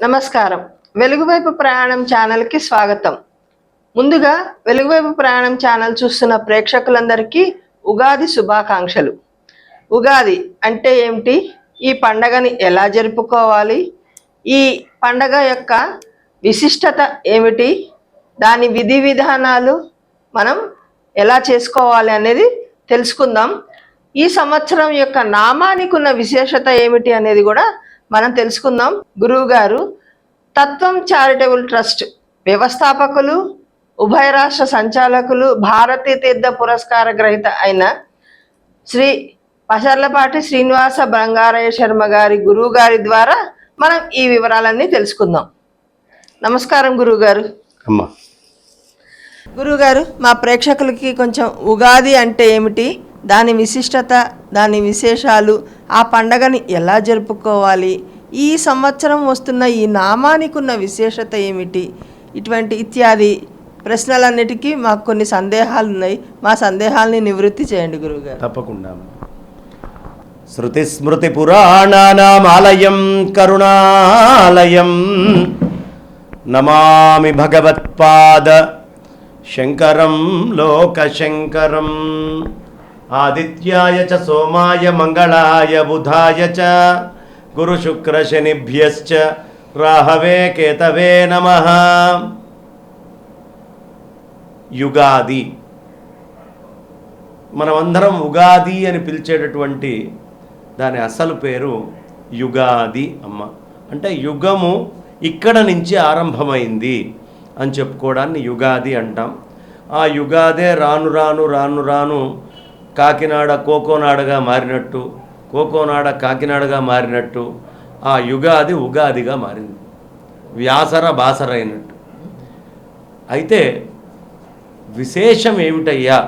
నమస్కారం. వెలుగువైపు ప్రయాణం ఛానల్కి స్వాగతం. ముందుగా వెలుగువైపు ప్రయాణం ఛానల్ చూస్తున్న ప్రేక్షకులందరికీ ఉగాది శుభాకాంక్షలు. ఉగాది అంటే ఏమిటి? ఈ పండగని ఎలా జరుపుకోవాలి? ఈ పండగ యొక్క విశిష్టత ఏమిటి? దాని విధి విధానాలు మనం ఎలా చేసుకోవాలి అనేది తెలుసుకుందాం. ఈ సంవత్సరం యొక్క నామానికి ఉన్న విశేషత ఏమిటి అనేది కూడా మనం తెలుసుకుందాం. గురువు గారు తత్వం చారిటబుల్ ట్రస్ట్ వ్యవస్థాపకులు ఉభయ రాష్ట్ర సంచాలకులు భారతీయ తీర్థ పురస్కార గ్రహీత అయిన శ్రీ పసర్లపాటి శ్రీనివాస బంగారయ్య శర్మ గారి గురువు గారి ద్వారా మనం ఈ వివరాలన్నీ తెలుసుకుందాం. నమస్కారం గురువు గారు అమ్మా. గురువుగారు మా ప్రేక్షకులకి కొంచెం ఉగాది అంటే ఏమిటి? దాని విశిష్టత దాని విశేషాలు ఆ పండగని ఎలా జరుపుకోవాలి? ఈ సంవత్సరం వస్తున్న ఈ నామానికి ఉన్న విశేషత ఏమిటి? ఇటువంటి ఇత్యాది ప్రశ్నలన్నిటికీ మాకు కొన్ని సందేహాలు ఉన్నాయి మా సందేహాల్ని నివృత్తి చేయండి గురువుగారు. తప్పకుండా. శృతి స్మృతి పురాణానామాలయం కరుణాలయం. నమామి భగవత్పాద శంకరం లోకశంకరం. ఆదిత్యాయ చ సోమాయ మంగళాయ బుధాయ చ గురుశుక్రశనిభ్యశ్చ రాహవే కేతవే నమః యుగాది. మనమందరం ఉగాది అని పిలిచేటటువంటి దాని అసలు పేరు యుగాది అమ్మ. అంటే యుగము ఇక్కడ నుంచి ఆరంభమైంది అని చెప్పుకోవడాన్ని యుగాది అంటాం. ఆ యుగాదే రాను రాను రాను రాను కాకినాడ కోకోనాడగా మారినట్టు కోకోనాడ కాకినాడగా మారినట్టు ఆ యుగాది ఉగాదిగా మారింది. వ్యాసర బాసరైనట్టు అయితే విశేషం ఏమిటయ్యా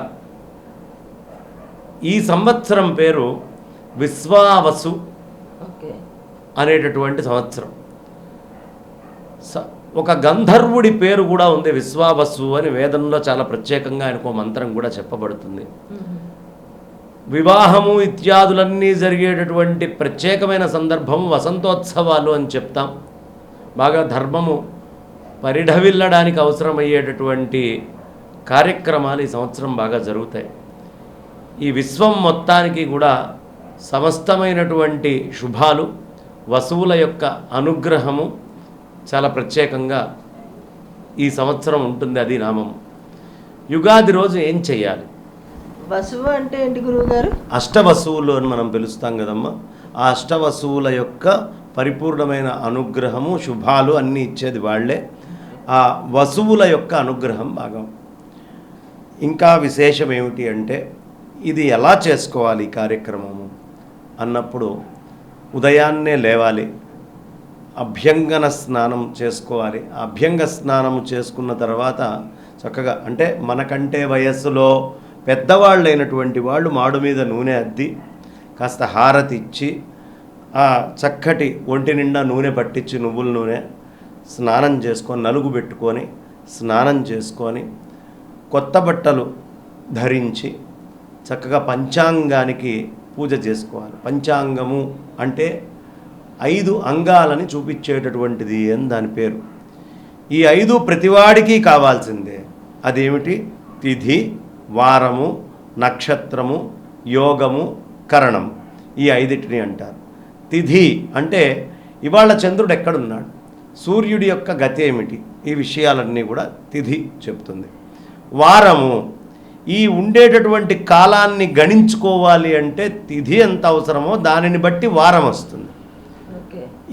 ఈ సంవత్సరం పేరు విశ్వావసు అనేటటువంటి సంవత్సరం. ఒక గంధర్వుడి పేరు కూడా ఉంది విశ్వావసు అని వేదంలో చాలా ప్రత్యేకంగా ఆయనకు మంత్రం కూడా చెప్పబడుతుంది. వివాహము ఇత్యాదులన్నీ జరిగేటటువంటి ప్రత్యేకమైన సందర్భం వసంతోత్సవాలు అని చెప్తాం. బాగా ధర్మము పరిఢవిల్లడానికి అవసరమయ్యేటటువంటి కార్యక్రమాలు ఈ సంవత్సరం బాగా జరుగుతాయి. ఈ విశ్వం మొత్తానికి కూడా సమస్తమైనటువంటి శుభాలు వసువుల యొక్క అనుగ్రహము చాలా ప్రత్యేకంగా ఈ సంవత్సరం ఉంటుంది అది నామం యుగాది రోజు ఏం చేయాలి వసువు అంటే ఏంటి గురువుగారు? అష్టవసువులు అని మనం పిలుస్తాం కదమ్మా. ఆ అష్టవసువుల యొక్క పరిపూర్ణమైన అనుగ్రహము శుభాలు అన్నీ ఇచ్చేది వాళ్ళే. ఆ వసువుల యొక్క అనుగ్రహం భాగం. ఇంకా విశేషం ఏమిటి అంటే ఇది ఎలా చేసుకోవాలి ఈ కార్యక్రమము? అన్నప్పుడు ఉదయాన్నే లేవాలి. అభ్యంగన స్నానం చేసుకోవాలి. అభ్యంగ స్నానం చేసుకున్న తర్వాత చక్కగా అంటే మనకంటే వయస్సులో పెద్దవాళ్ళైనటువంటి వాళ్ళు మాడు మీద నూనె అద్ది కాస్త హారతి ఇచ్చి ఆ చక్కటి ఒంటి నిండా నూనె పట్టించి నువ్వుల నూనె స్నానం చేసుకొని నలుగు పెట్టుకొని స్నానం చేసుకొని కొత్త బట్టలు ధరించి చక్కగా పంచాంగానికి పూజ చేసుకోవాలి. పంచాంగము అంటే ఐదు అంగాలని చూపించేటటువంటిది అని దాని పేరు. ఈ ఐదు ప్రతివాడికి కావాల్సిందే. అదేమిటి? తిథి వారము నక్షత్రము యోగము కరణం ఈ ఐదిటిని అంటారు. తిథి అంటే ఇవాళ చంద్రుడు ఎక్కడున్నాడు? సూర్యుడి యొక్క గతి ఏమిటి? ఈ విషయాలన్నీ కూడా తిథి చెప్తుంది వారము ఈ ఉండేటటువంటి కాలాన్ని గణించుకోవాలి అంటే తిథి ఎంత అవసరమో దానిని బట్టి వారం వస్తుంది.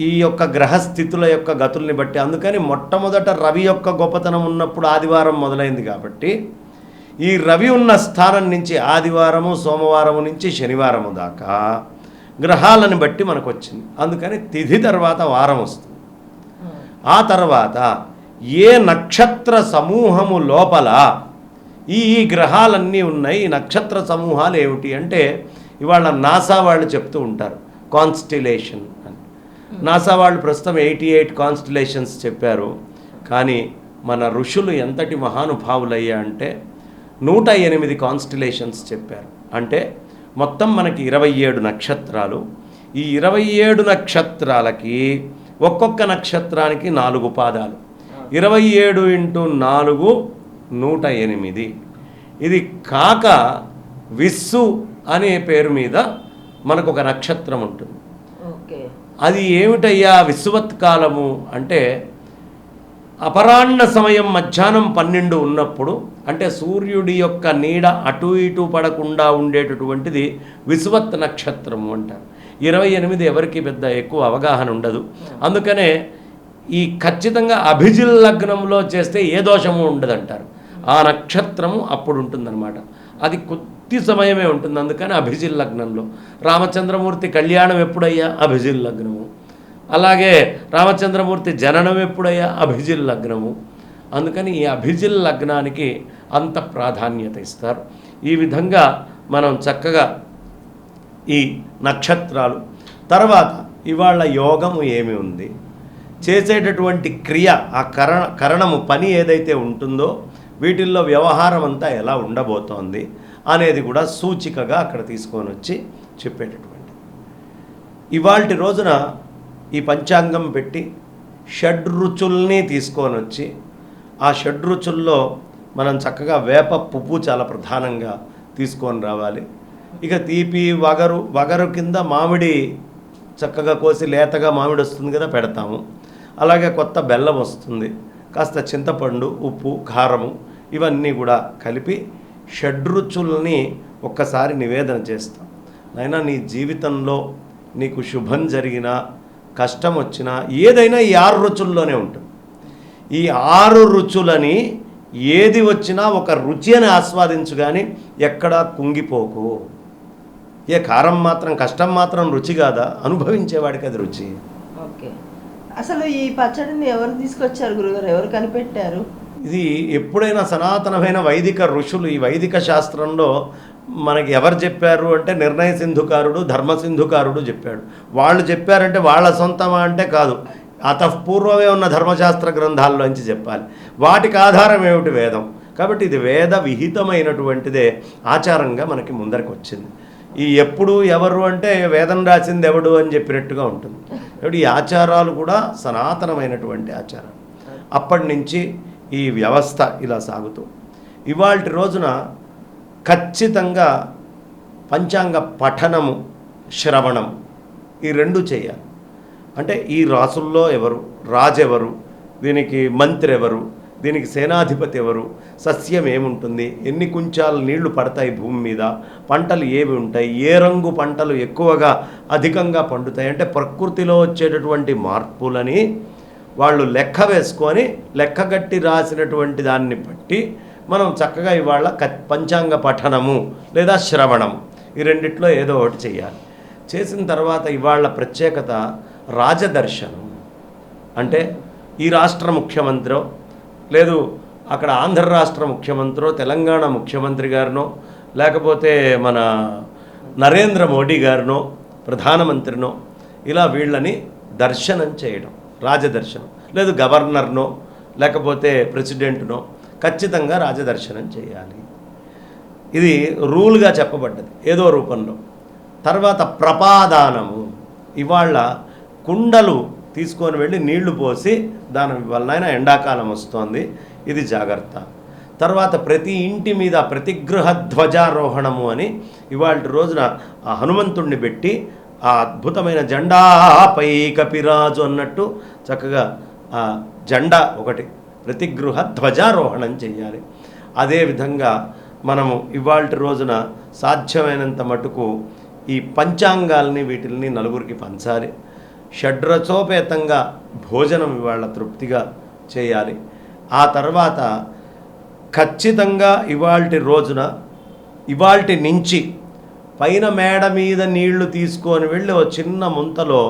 ఈ యొక్క గ్రహస్థితుల యొక్క గతుల్ని బట్టి అందుకని మొట్టమొదట రవి యొక్క గొప్పతనం ఉన్నప్పుడు ఆదివారం మొదలైంది కాబట్టి ఈ రవి ఉన్న స్థానం నుంచి ఆదివారము సోమవారము నుంచి శనివారము దాకా గ్రహాలను బట్టి మనకు వచ్చింది అందుకని తిథి తర్వాత వారం వస్తుంది. ఆ తర్వాత ఏ నక్షత్ర సమూహము లోపల ఈ ఈ గ్రహాలన్నీ ఉన్నాయి ఈ నక్షత్ర సమూహాలు ఏమిటి అంటే ఇవాళ నాసా వాళ్ళు చెప్తూ ఉంటారు కాన్స్టిలేషన్ అని. నాసా వాళ్ళు ప్రస్తుతం ఎయిటీ ఎయిట్ కాన్స్టిలేషన్స్ చెప్పారు. కానీ మన ఋషులు ఎంతటి మహానుభావులయ్యా అంటే నూట ఎనిమిది కాన్స్టిలేషన్స్ చెప్పారు. అంటే మొత్తం మనకి ఇరవై ఏడు నక్షత్రాలు. ఈ ఇరవై ఏడు నక్షత్రాలకి ఒక్కొక్క నక్షత్రానికి నాలుగు పాదాలు. ఇరవై ఏడు ఇంటూ నాలుగు నూట ఎనిమిది ఇది కాక విస్సు అనే పేరు మీద మనకు ఒక నక్షత్రం ఉంటుంది. అది ఏమిటయ్యా విశ్వత్ కాలము అంటే అపరాహ్న సమయం మధ్యాహ్నం పన్నెండు ఉన్నప్పుడు అంటే సూర్యుడి యొక్క నీడ అటు ఇటు పడకుండా ఉండేటటువంటిది విశ్వత్ నక్షత్రము అంటారు. ఇరవై ఎనిమిది ఎవరికి పెద్ద ఎక్కువ అవగాహన ఉండదు. అందుకనే ఈ ఖచ్చితంగా అభిజిల్ లగ్నంలో చేస్తే ఏ దోషము ఉండదంటారు. ఆ నక్షత్రము అప్పుడు ఉంటుందన్నమాట. అది కొద్ది సమయమే ఉంటుంది అందుకని అభిజిల్ లగ్నంలో. రామచంద్రమూర్తి కళ్యాణం ఎప్పుడయ్యా? అభిజిల్ లగ్నము. అలాగే రామచంద్రమూర్తి జననం ఎప్పుడయ్యా? అభిజిల్ లగ్నము. అందుకని ఈ అభిజిల్ లగ్నానికి అంత ప్రాధాన్యత ఇస్తారు. ఈ విధంగా మనం చక్కగా ఈ నక్షత్రాలు తర్వాత ఇవాళ యోగము ఏమి ఉంది? చేసేటటువంటి క్రియ ఆ కరణ కరణము పని ఏదైతే ఉంటుందో వీటిల్లో వ్యవహారం అంతా ఎలా ఉండబోతోంది అనేది కూడా సూచికగా అక్కడ తీసుకొని వచ్చి చెప్పేటటువంటి ఇవాళ రోజున ఈ పంచాంగం పెట్టి షడ్రుచుల్ని తీసుకొని వచ్చి ఆ షడ్రుచుల్లో మనం చక్కగా వేప పువ్వు చాలా ప్రధానంగా తీసుకొని రావాలి. ఇక తీపి వగరు వగరు కింద మామిడి చక్కగా కోసి లేతగా మామిడి వస్తుంది కదా పెడతాము. అలాగే కొత్త బెల్లం వస్తుంది. కాస్త చింతపండు ఉప్పు కారము ఇవన్నీ కూడా కలిపి షడ్రుచుల్ని ఒక్కసారి నివేదన చేస్తాం. అయినా నీ జీవితంలో నీకు శుభం జరిగినా కష్టం వచ్చినా ఏదైనా ఈ ఆరు రుచుల్లోనే ఉంటుంది. ఈ ఆరు రుచులని ఏది వచ్చినా ఒక రుచి అని ఆస్వాదించు కానీ ఎక్కడా కుంగిపోకు. ఏ కారం మాత్రం కష్టం మాత్రం రుచి కాదా? అనుభవించేవాడికి అది రుచి. ఓకే. అసలు ఈ పచ్చడిని ఎవరు తీసుకొచ్చారు గురుగారు? ఎవరు కనిపెట్టారు? ఇది ఎప్పుడైనా సనాతనమైన వైదిక ఋషులు ఈ వైదిక శాస్త్రంలో మనకి ఎవరు చెప్పారు అంటే నిర్ణయ సింధుకారుడు ధర్మసింధుకారుడు చెప్పాడు. వాళ్ళు చెప్పారంటే వాళ్ళ సొంతమా అంటే కాదు. అతఃపూర్వమే ఉన్న ధర్మశాస్త్ర గ్రంథాల్లోంచి చెప్పాలి. వాటికి ఆధారం ఏమిటి వేదం? కాబట్టి ఇది వేద విహితమైనటువంటిదే ఆచారంగా మనకి ముందరికి వచ్చింది. ఈ ఎప్పుడు ఎవరు అంటే వేదం రాసింది ఎవడు అని చెప్పినట్టుగా ఉంటుంది. కాబట్టి ఈ ఆచారాలు కూడా సనాతనమైనటువంటి ఆచారం అప్పటి నుంచి ఈ వ్యవస్థ ఇలా సాగుతూ. ఇవాళ రోజున ఖచ్చితంగా పంచాంగ పఠనము శ్రవణం ఈ రెండు చేయాలి. అంటే ఈ రాసుల్లో ఎవరు? రాజెవరు? దీనికి మంత్రి ఎవరు దీనికి సేనాధిపతి ఎవరు? సస్యం ఏముంటుంది? ఎన్ని కుంచాలు నీళ్ళు పడతాయి భూమి మీద? పంటలు ఏవి ఉంటాయి? ఏ రంగు పంటలు ఎక్కువగా అధికంగా పండుతాయి? అంటే ప్రకృతిలో వచ్చేటటువంటి మార్పులని వాళ్ళు లెక్క వేసుకొని లెక్కగట్టి రాసినటువంటి దాన్ని బట్టి మనం చక్కగా ఇవాళ పంచాంగ పఠనము లేదా శ్రవణము ఈ రెండిట్లో ఏదో ఒకటి చేయాలి. చేసిన తర్వాత ఇవాళ ప్రత్యేకత రాజదర్శనం. అంటే ఈ రాష్ట్ర ముఖ్యమంత్రో లేదు అక్కడ ఆంధ్ర రాష్ట్ర ముఖ్యమంత్రో తెలంగాణ ముఖ్యమంత్రి గారినో లేకపోతే మన నరేంద్ర మోడీ గారినో ప్రధానమంత్రినో ఇలా వీళ్ళని దర్శనం చేయడం రాజదర్శనం. లేదు గవర్నర్నో లేకపోతే ప్రెసిడెంట్నో ఖచ్చితంగా రాజదర్శనం చేయాలి. ఇది రూల్గా చెప్పబడ్డది. ఏదో రూపంలో. తర్వాత ప్రపాదానము. ఇవాళ కుండలు తీసుకొని వెళ్ళి నీళ్ళు పోసి దాని వలన ఎండాకాలం వస్తోంది. ఇది జాగ్రత్త. తర్వాత ప్రతి ఇంటి మీద ప్రతిగృహ ధ్వజారోహణము అని ఇవాళ రోజున ఆ హనుమంతుణ్ణి పెట్టి ఆ అద్భుతమైన జెండా కపిరాజు అన్నట్టు చక్కగా ఆ జెండా ఒకటి ప్రతిగృహ ధ్వజారోహణం చేయాలి అదేవిధంగా మనము ఇవాళ రోజున సాధ్యమైనంత మటుకు ఈ పంచాంగాల్ని వీటిల్ని నలుగురికి పంచాలి. షడ్రచోపేతంగా భోజనం ఇవాళ తృప్తిగా చేయాలి. ఆ తర్వాత ఖచ్చితంగా ఇవాల్టి రోజున ఇవాల్టి నుంచి పైన మేడ మీద నీళ్ళు తీసుకొని వెళ్ళి ఓ చిన్న ముంతలో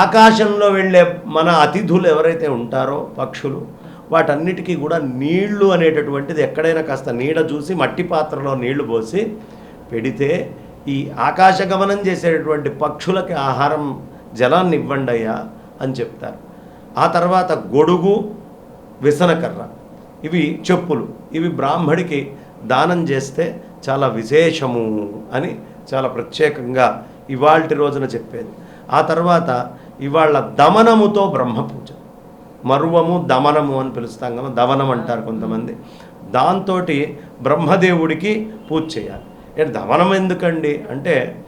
ఆకాశంలో వెళ్ళే మన అతిథులు ఎవరైతే ఉంటారో పక్షులు వాటన్నిటికీ కూడా నీళ్ళు అనేటటువంటిది ఎక్కడైనా కాస్త నీడ చూసి మట్టి పాత్రలో నీళ్ళు పోసి పెడితే ఈ ఆకాశ గమనం చేసేటటువంటి పక్షులకి ఆహారం జలాన్ని ఇవ్వండి అయ్యా అని చెప్తారు. ఆ తర్వాత గొడుగు విసనకర్ర. ఇవి చెప్పులు. ఇవి బ్రాహ్మడికి దానం చేస్తే చాలా విశేషము అని చాలా ప్రత్యేకంగా ఇవాళ రోజున చెప్పేది. ఆ తర్వాత ఇవాళ దమనముతో బ్రహ్మ పూజ మరువము దమనము అని పిలుస్తాం కదా దవనం అంటారు కొంతమంది. దాంతో బ్రహ్మదేవుడికి పూజ చేయాలి. అంటే దమనం ఎందుకండి? అంటే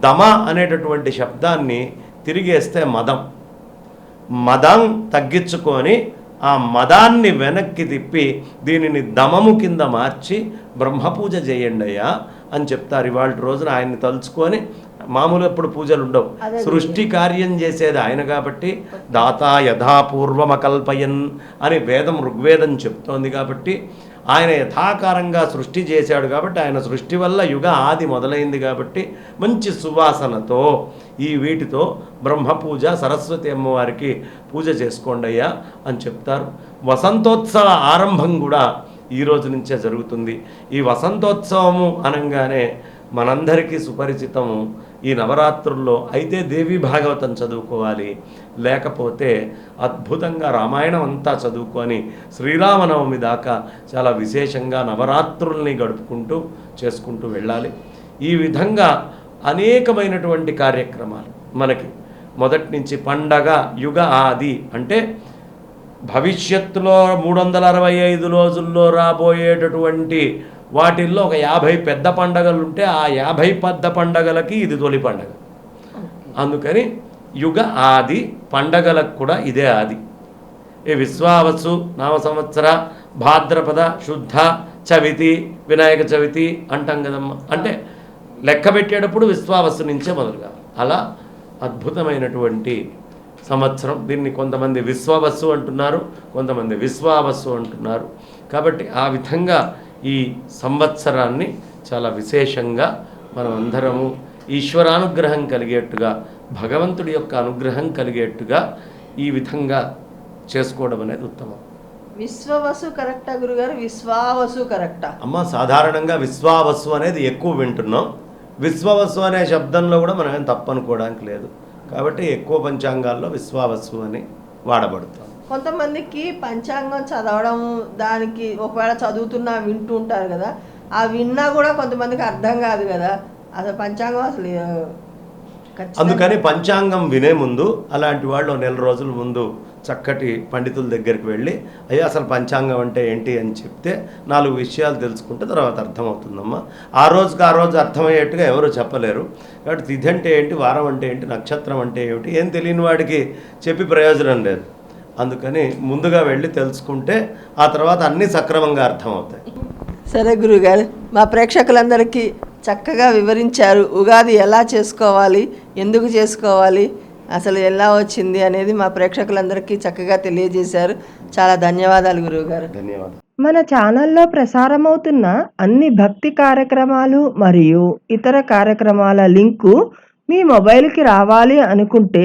దమ అనేటటువంటి శబ్దాన్ని తిరిగేస్తే మదం. మదం తగ్గించుకొని ఆ మదాన్ని వెనక్కి తిప్పి దీనిని దమము కింద మార్చి బ్రహ్మపూజ చేయండి అయ్యా అని చెప్తారు. ఇవాళ రోజున ఆయన్ని తలుచుకొని మామూలు ఎప్పుడు పూజలు ఉండవు. సృష్టి కార్యం చేసేది ఆయన కాబట్టి దాత యథాపూర్వమకల్పయన్ అని వేదం ఋగ్వేదం చెప్తోంది కాబట్టి ఆయన యథాకారంగా సృష్టి చేశాడు కాబట్టి ఆయన సృష్టి వల్ల యుగ ఆది మొదలైంది కాబట్టి మంచి సువాసనతో ఈ వీటితో బ్రహ్మ పూజ సరస్వతి అమ్మవారికి పూజ చేసుకోండి అయ్యా అని చెప్తారు. వసంతోత్సవ ఆరంభం కూడా ఈ రోజు నుంచే జరుగుతుంది. ఈ వసంతోత్సవము అనగానే మనందరికీ సుపరిచితము ఈ నవరాత్రుల్లో అయితే దేవి భాగవతం చదువుకోవాలి. లేకపోతే అద్భుతంగా రామాయణం అంతా చదువుకొని శ్రీరామనవమి దాకా చాలా విశేషంగా నవరాత్రుల్ని గడుపుకుంటూ చేసుకుంటూ వెళ్ళాలి. ఈ విధంగా అనేకమైనటువంటి కార్యక్రమాలు మనకి మొదటి నుంచి పండగ యుగ ఆది అంటే భవిష్యత్తులో మూడు వందల అరవై ఐదు రోజుల్లో రాబోయేటటువంటి వాటిల్లో ఒక యాభై పెద్ద పండగలు ఉంటే ఆ యాభై పెద్ద పండగలకి ఇది తొలి పండగ. అందుకని యుగ ఆది పండగలకు కూడా ఇదే ఆది. ఈ విశ్వావసు నామ సంవత్సర భాద్రపద శుద్ధ చవితి వినాయక చవితి అంటాం కదమ్మా. అంటే లెక్క పెట్టేటప్పుడు విశ్వావసు నుంచే మొదలు కావాలి అలా అద్భుతమైనటువంటి సంవత్సరం. దీన్ని కొంతమంది విశ్వవస్సు అంటున్నారు కొంతమంది విశ్వావస్సు అంటున్నారు. కాబట్టి ఆ విధంగా ఈ సంవత్సరాన్ని చాలా విశేషంగా మనం అందరము ఈశ్వరానుగ్రహం కలిగేట్టుగా భగవంతుడి యొక్క అనుగ్రహం కలిగేట్టుగా ఈ విధంగా చేసుకోవడం అనేది ఉత్తమం. విశ్వవసు కరెక్టా గురుగారు? విశ్వావసు కరెక్టా? అమ్మ సాధారణంగా విశ్వావస్సు అనేది ఎక్కువ వింటున్నాం. విశ్వవస్సు అనే శబ్దంలో కూడా మనం ఏం తప్పనుకోవడానికి లేదు. కాబట్టి ఎక్కువ పంచాంగాల్లో విశ్వావస్సు అని వాడబడుతుంది కొంతమందికి పంచాంగం చదవడం దానికి ఒకవేళ చదువుతున్నా వింటూ ఉంటారు కదా ఆ విన్నా కూడా కొంతమందికి అర్థం కాదు కదా. అసలు పంచాంగం అసలు అందుకని పంచాంగం వినే ముందు అలాంటి వాళ్ళు నెల రోజుల ముందు చక్కటి పండితుల దగ్గరికి వెళ్ళి అయ్యా అసలు పంచాంగం అంటే ఏంటి అని చెప్తే నాలుగు విషయాలు తెలుసుకుంటే తర్వాత అర్థమవుతుందమ్మా. ఆ రోజుకి ఆ రోజు అర్థమయ్యేట్టుగా ఎవరు చెప్పలేరు. కాబట్టి తిథి అంటే ఏంటి వారం అంటే ఏంటి నక్షత్రం అంటే ఏమిటి ఏం తెలియని వాడికి చెప్పి ప్రయోజనం లేదు. అందుకని ముందుగా వెళ్ళి తెలుసుకుంటే ఆ తర్వాత అన్నీ సక్రమంగా అర్థమవుతాయి. సరే గురుగారు మా ప్రేక్షకులందరికీ చక్కగా వివరించారు. ఉగాది ఎలా చేసుకోవాలి ఎందుకు చేసుకోవాలి అసలు ఎలా వచ్చింది అనేది మా ప్రేక్షకులందరికీ చక్కగా తెలియజేశారు. చాలా ధన్యవాదాలు గురువుగారు ధన్యవాదాలు. మన ఛానల్లో ప్రసారమవుతున్న అన్ని భక్తి కార్యక్రమాలు మరియు ఇతర కార్యక్రమాల లింకు మీ మొబైల్కి రావాలి అనుకుంటే